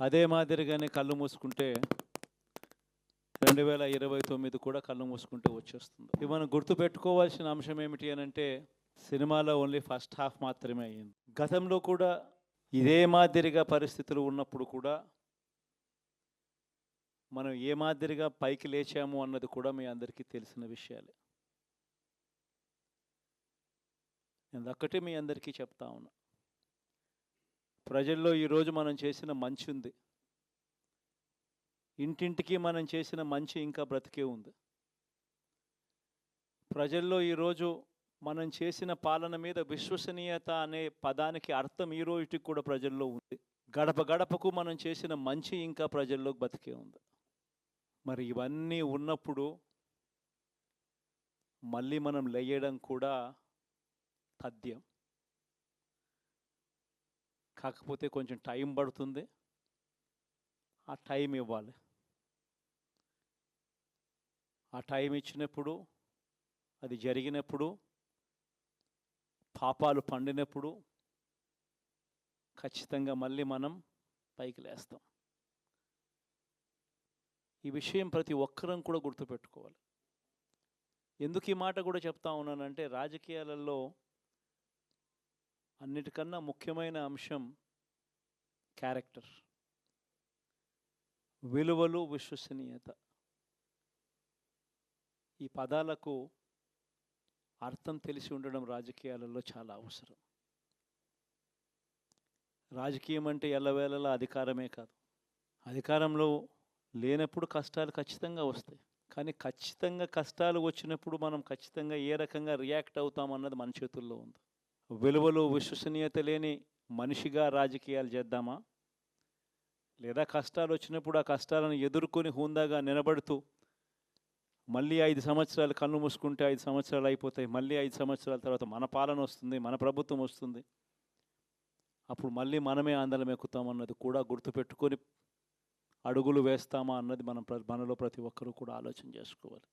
అదే మాదిరిగానే కళ్ళు మూసుకుంటే రెండు వేల ఇరవై తొమ్మిది కూడా కళ్ళు మూసుకుంటే వచ్చేస్తుంది. ఇది మనం గుర్తుపెట్టుకోవాల్సిన అంశం ఏమిటి అని అంటే సినిమాలో ఓన్లీ ఫస్ట్ హాఫ్ మాత్రమే అయ్యింది. గతంలో కూడా ఇదే మాదిరిగా పరిస్థితులు ఉన్నప్పుడు కూడా మనం ఏ మాదిరిగా పైకి లేచాము అన్నది కూడా మీ అందరికీ తెలిసిన విషయాలే. నేను ఒక్కటే మీ అందరికీ చెప్తా ఉన్నా. ప్రజల్లో ఈరోజు మనం చేసిన మంచి ఉంది. ఇంటింటికి మనం చేసిన మంచి ఇంకా బ్రతికే ఉంది. ప్రజల్లో ఈరోజు మనం చేసిన పాలన మీద విశ్వసనీయత అనే పదానికి అర్థం ఈ రోజుకి కూడా ప్రజల్లో ఉంది. గడప గడపకు మనం చేసిన మంచి ఇంకా ప్రజల్లో బతికే ఉంది. మరి ఇవన్నీ ఉన్నప్పుడు మళ్ళీ మనం లేయడం కూడా తథ్యం. కాకపోతే కొంచెం టైం పడుతుంది. ఆ టైం ఇవ్వాలి. ఆ టైం ఇచ్చినప్పుడు అది జరిగినప్పుడు పాపాలు పండినప్పుడు ఖచ్చితంగా మళ్ళీ మనం పైకి లేస్తాం. ఈ విషయం ప్రతి ఒక్కరం కూడా గుర్తుపెట్టుకోవాలి. ఎందుకు ఈ మాట కూడా చెప్తా ఉన్నానంటే రాజకీయాలలో అన్నిటికన్నా ముఖ్యమైన అంశం క్యారెక్టర్. విలువలు విశ్వసనీయత. ఈ పదాలకు అర్థం తెలిసి ఉండడం రాజకీయాలలో చాలా అవసరం. రాజకీయం అంటే ఎల్లవేళలా అధికారమే కాదు. అధికారంలో లేనప్పుడు కష్టాలు ఖచ్చితంగా వస్తాయి. కానీ ఖచ్చితంగా కష్టాలు వచ్చినప్పుడు మనం ఖచ్చితంగా ఏ రకంగా రియాక్ట్ అవుతామన్నది మన చేతుల్లో ఉంది. విలువలు విశ్వసనీయత లేని మనిషిగా రాజకీయాలు చేద్దామా? లేదా కష్టాలు వచ్చినప్పుడు ఆ కష్టాలను ఎదుర్కొని హుందాగా నిలబడుతూ మళ్ళీ ఐదు సంవత్సరాలు కళ్ళు మూసుకుంటే ఐదు సంవత్సరాలు అయిపోతాయి మళ్ళీ ఐదు సంవత్సరాల తర్వాత మన పాలన వస్తుంది మన ప్రభుత్వం వస్తుంది. అప్పుడు మళ్ళీ మనమే ఆందోళన ఎక్కుతాం అన్నది కూడా గుర్తుపెట్టుకొని అడుగులు వేస్తామా అన్నది మనం మనలో ప్రతి ఒక్కరూ కూడా ఆలోచన చేసుకోవాలి.